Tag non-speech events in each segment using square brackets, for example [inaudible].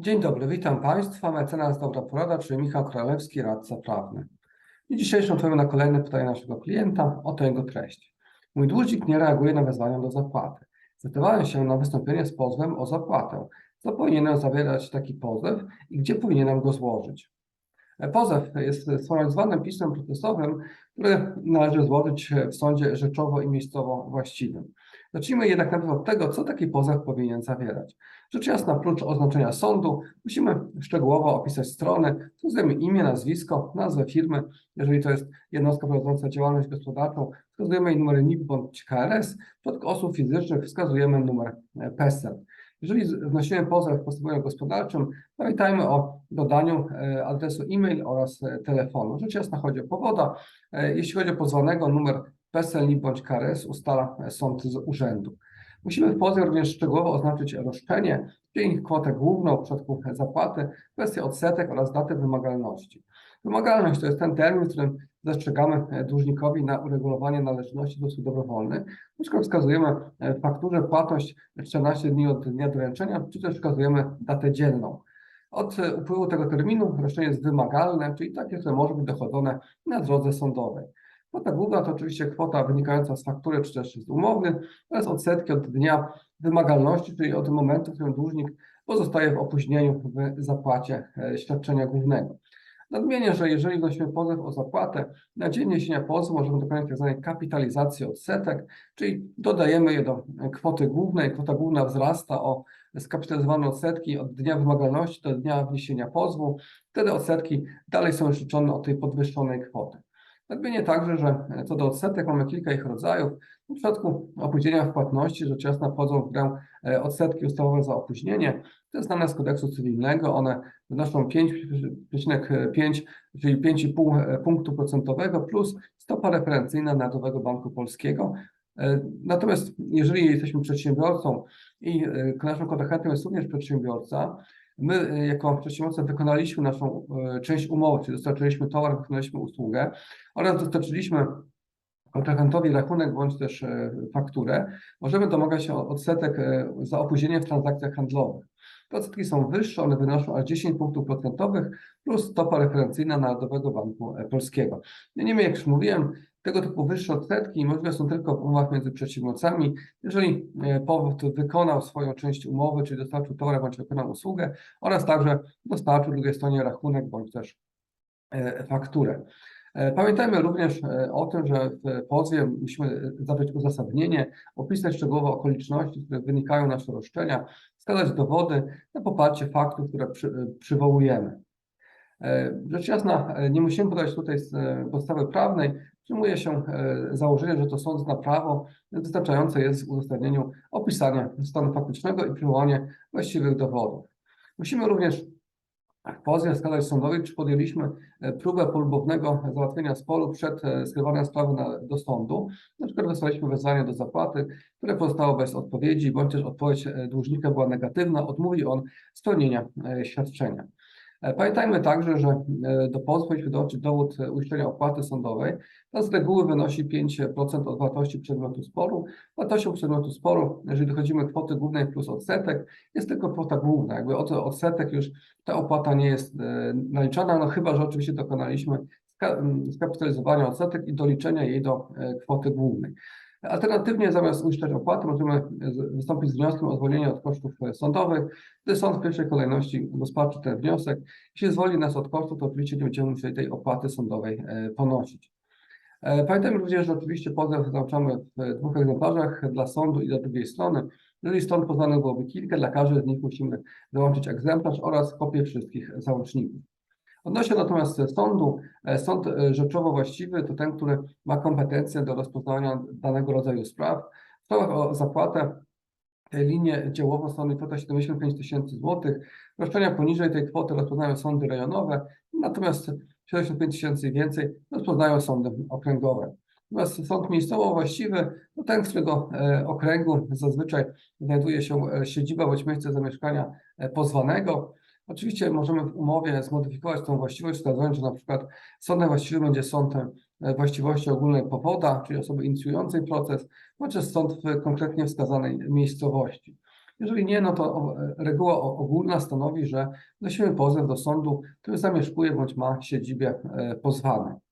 Dzień dobry, witam Państwa. Mecenas Dobra Porada, czyli Michał Królewski, radca prawny. I dzisiejszą odpowiem na kolejne pytanie naszego klienta, oto jego treść. Mój dłużnik nie reaguje na wezwania do zapłaty. Zdecydowałem się na wystąpienie z pozwem o zapłatę. Co powinienem zawierać taki pozew i gdzie powinienem go złożyć? Pozew jest sformalizowanym pismem procesowym, które należy złożyć w sądzie rzeczowo i miejscowo właściwym. Zacznijmy jednak najpierw od tego, co taki pozew powinien zawierać. Rzecz jasna, prócz oznaczenia sądu, musimy szczegółowo opisać strony, wskazujemy imię, nazwisko, nazwę firmy, jeżeli to jest jednostka prowadząca działalność gospodarczą, wskazujemy jej numer NIP bądź KRS, w przypadku osób fizycznych wskazujemy numer PESEL. Jeżeli wnosimy pozew w postępowaniu gospodarczym, pamiętajmy o dodaniu e, adresu e-mail oraz e, telefonu. Rzecz jasna chodzi o powoda. E, Jeśli chodzi o pozwanego, numer PESEL bądź KRS ustala sąd z urzędu. Musimy w pozewie również szczegółowo oznaczyć roszczenie, czyli kwotę główną w przypadku zapłaty, kwestię odsetek oraz datę wymagalności. Wymagalność to jest ten termin, w którym zastrzegamy dłużnikowi na uregulowanie należności w sposób dobrowolny. Na wskazujemy w fakturze płatność 14 dni od dnia doręczenia, czy też wskazujemy datę dzienną. Od upływu tego terminu roszczenie jest wymagalne, czyli takie, które może być dochodzone na drodze sądowej. Kwota główna to oczywiście kwota wynikająca z faktury czy też z umowy oraz odsetki od dnia wymagalności, czyli od momentu, w którym dłużnik pozostaje w opóźnieniu w zapłacie e, świadczenia głównego. Nadmienię, że jeżeli wnosimy pozew o zapłatę, na dzień niesienia pozwu możemy dokonać tzw. kapitalizacji odsetek, czyli dodajemy je do kwoty głównej. Kwota główna wzrasta o skapitalizowane odsetki od dnia wymagalności do dnia wniesienia pozwu. Wtedy odsetki dalej są liczone od tej podwyższonej kwoty. Nadmienię także, że co do odsetek mamy kilka ich rodzajów. W przypadku opóźnienia w płatności rzecz jasna wchodzą w grę e, odsetki ustawowe za opóźnienie. To jest znane z kodeksu cywilnego. One wynoszą 5,5, czyli 5,5 punktu procentowego plus stopa referencyjna Narodowego Banku Polskiego. E, Natomiast jeżeli jesteśmy przedsiębiorcą i e, naszym kontrahentem jest również przedsiębiorca, My y, jako przedsiębiorca wykonaliśmy naszą y, część umowy, czyli dostarczyliśmy towar, wykonaliśmy usługę oraz dostarczyliśmy kontrahentowi rachunek bądź też y, fakturę, możemy domagać się odsetek za opóźnienie w transakcjach handlowych. Te odsetki są wyższe, one wynoszą aż 10 punktów procentowych plus stopa referencyjna Narodowego Banku Polskiego. Niemniej, jak już mówiłem, tego typu wyższe odsetki możliwe są tylko w umowach między przedsiębiorcami. Jeżeli e, powód wykonał swoją część umowy, czyli dostarczył towar bądź wykonał usługę oraz także dostarczył drugiej stronie rachunek bądź też e, fakturę. E, pamiętajmy również o tym, że w pozwie musimy zawrzeć uzasadnienie, opisać szczegółowo okoliczności, z których wynikają nasze roszczenia, wskazać dowody na poparcie faktów, które przy, przywołujemy. Rzecz jasna, nie musimy podać tutaj podstawy prawnej, przyjmuje się e, założenie, że to sąd zna prawo, wystarczające jest w uzasadnieniu opisania stanu faktycznego i przywołanie właściwych dowodów. Musimy również w pozwie wskazać sądowi, czy podjęliśmy e, próbę polubownego załatwienia sporu przed e, skierowaniem sprawy na, do sądu. Na przykład wysłaliśmy wezwanie do zapłaty, które pozostało bez odpowiedzi, bądź też odpowiedź dłużnika była negatywna, odmówił on spełnienia świadczenia. E, pamiętajmy także, że e, do pozwu powinniśmy dołączyć dowód uiszczenia opłaty sądowej. To z reguły wynosi 5% od wartości przedmiotu sporu. Wartością przedmiotu sporu, jeżeli dochodzimy kwoty głównej plus odsetek, jest tylko kwota główna. Jakby od odsetek już ta opłata nie jest e, naliczana, no chyba, że oczywiście dokonaliśmy skapitalizowania odsetek i doliczenia jej do kwoty głównej. Alternatywnie zamiast uiszczać opłaty możemy wystąpić z wnioskiem o zwolnienie od kosztów sądowych, gdy sąd w pierwszej kolejności rozpatrzy ten wniosek. Jeśli zwolni nas od kosztów, to oczywiście nie będziemy musieli tej opłaty sądowej e, ponosić. E, pamiętajmy również, że oczywiście pozew załączamy w dwóch egzemplarzach dla sądu i dla drugiej strony. Jeżeli stąd poznanych byłoby kilka, dla każdej z nich musimy załączyć egzemplarz oraz kopię wszystkich załączników. Odnośnie natomiast sądu, e, sąd e, rzeczowo właściwy to ten, który ma kompetencje do rozpoznawania danego rodzaju spraw. W sprawach o zapłatę linię działową stanowi kwota 75 tysięcy złotych. Roszczenia poniżej tej kwoty rozpoznają sądy rejonowe, natomiast 75 tysięcy i więcej rozpoznają sądy okręgowe. Natomiast sąd miejscowo właściwy to ten, którego e, okręgu zazwyczaj znajduje się siedziba bądź miejsce zamieszkania pozwanego. Oczywiście możemy w umowie zmodyfikować tą właściwość, wskazując, że na przykład sądem właściwym będzie sąd e, właściwości ogólnej powoda, czyli osoby inicjującej proces, bądź sąd w konkretnie wskazanej miejscowości. Jeżeli nie, no to o- reguła ogólna stanowi, że wnosimy pozew do sądu, który zamieszkuje bądź ma siedzibę e, pozwanej. E,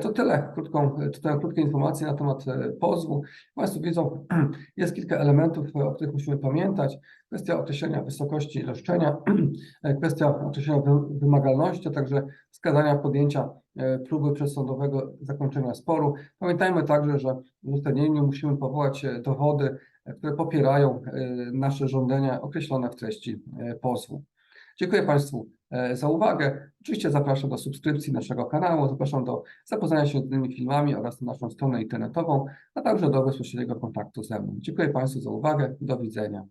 To tyle, krótką, to tyle krótkie informacje na temat e, pozwu. Państwo widzą, [clears throat] jest kilka elementów, e, o których musimy pamiętać. Kwestia określenia wysokości roszczenia, [clears throat] e, kwestia określenia wy- wymagalności, a także wskazania podjęcia e, próby przedsądowego zakończenia sporu. Pamiętajmy także, że w uzasadnieniu musimy powołać e, dowody, e, które popierają e, nasze żądania określone w treści e, pozwu. Dziękuję Państwu e, za uwagę. Oczywiście zapraszam do subskrypcji naszego kanału, zapraszam do zapoznania się z innymi filmami oraz na naszą stronę internetową, a także do bezpośredniego kontaktu ze mną. Dziękuję Państwu za uwagę. Do widzenia.